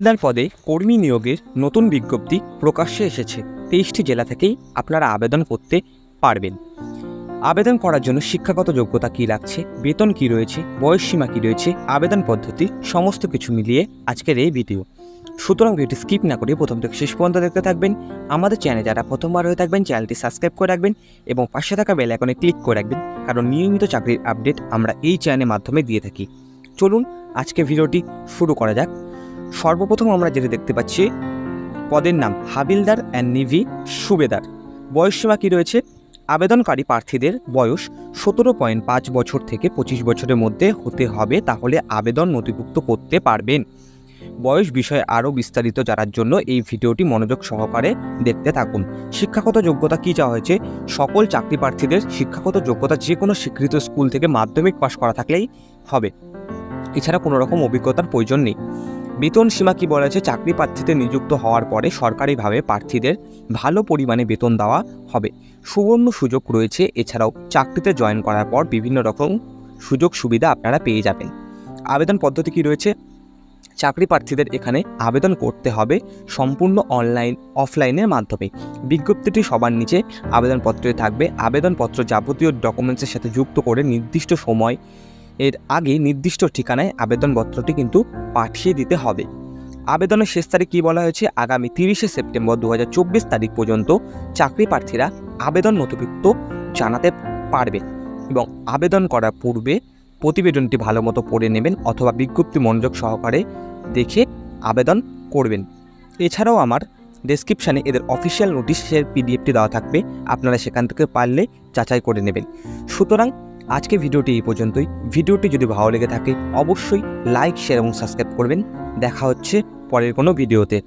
তার পদে কর্মী নিয়োগের নতুন বিজ্ঞপ্তি প্রকাশ্যে এসেছে। তেইশটি জেলা থেকেই আপনারা আবেদন করতে পারবেন। আবেদন করার জন্য শিক্ষাগত যোগ্যতা কী লাগছে, বেতন কী রয়েছে, বয়সসীমা কী রয়েছে, আবেদন পদ্ধতি, সমস্ত কিছু মিলিয়ে আজকের এই ভিডিও। সুতরাং ভিডিওটি স্কিপ না করে প্রথম থেকে শেষ পর্যন্ত দেখতে থাকবেন। আমাদের চ্যানেলে যারা প্রথমবার হয়ে থাকবেন, চ্যানেলটি সাবস্ক্রাইব করে রাখবেন এবং পাশে থাকা বেল আইকনে ক্লিক করে রাখবেন, কারণ নিয়মিত চাকরির আপডেট আমরা এই চ্যানেলের মাধ্যমে দিয়ে থাকি। চলুন আজকে ভিডিওটি শুরু করা যাক। সর্বপ্রথম আমরা যেটা দেখতে পাচ্ছি, পদের নাম হাবিলদার অ্যান্ড নিভি সুবেদার। বয়সসীমা কী রয়েছে? আবেদনকারী প্রার্থীদের বয়স সতেরো পয়েন্ট পাঁচ বছর থেকে পঁচিশ বছরের মধ্যে হতে হবে, তাহলে আবেদন নথিভুক্ত করতে পারবেন। বয়স বিষয়ে আরও বিস্তারিত জানার জন্য এই ভিডিওটি মনোযোগ সহকারে দেখতে থাকুন। শিক্ষাগত যোগ্যতা কী চাওয়া হয়েছে? সকল চাকরি প্রার্থীদের শিক্ষাগত যোগ্যতা যে কোনো স্বীকৃত স্কুল থেকে মাধ্যমিক পাশ করা থাকলেই হবে। এছাড়া কোনো রকম অভিজ্ঞতার প্রয়োজন নেই। বেতন সীমা কি বলা হয়েছে? চাকরি প্রার্থীতে নিযুক্ত হওয়ার পরে সরকারিভাবে প্রার্থীদের ভালো পরিমাণে বেতন দেওয়া হবে। সুবর্ণ সুযোগ রয়েছে। এছাড়াও চাকরিতে জয়েন করার পর বিভিন্ন রকম সুযোগ সুবিধা আপনারা পেয়ে যাবেন। আবেদন পদ্ধতি কি রয়েছে? চাকরি প্রার্থীদের এখানে আবেদন করতে হবে সম্পূর্ণ অনলাইন, অফলাইনের মাধ্যমে। বিজ্ঞপ্তিটি সবার নিচে আবেদনপত্রে থাকবে। আবেদনপত্র যাবতীয় ডকুমেন্টসের সাথে যুক্ত করে নির্দিষ্ট সময় এর আগে নির্দিষ্ট ঠিকানায় আবেদনপত্রটি কিন্তু পাঠিয়ে দিতে হবে। আবেদনের শেষ তারিখ কী বলা হয়েছে? আগামী তিরিশে সেপ্টেম্বর দু হাজার চব্বিশ তারিখ পর্যন্ত চাকরি প্রার্থীরা আবেদন নথিভুক্ত জানাতে পারবে এবং আবেদন করার পূর্বে প্রতিবেদনটি ভালো মতো পড়ে নেবেন অথবা বিজ্ঞপ্তি মনোযোগ সহকারে দেখে আবেদন করবেন। এছাড়াও আমার ডেসক্রিপশানে এদের অফিসিয়াল নোটিশের পিডিএফটি দেওয়া থাকবে। আপনারা সেখান থেকে পারলে যাচাই করে নেবেন। সুতরাং আজকে ভিডিওটি এই পর্যন্তই। ভিডিওটি যদি ভালো লেগে থাকে, অবশ্যই লাইক শেয়ার এবং সাবস্ক্রাইব করবেন। দেখা হচ্ছে পরের কোনো ভিডিওতে।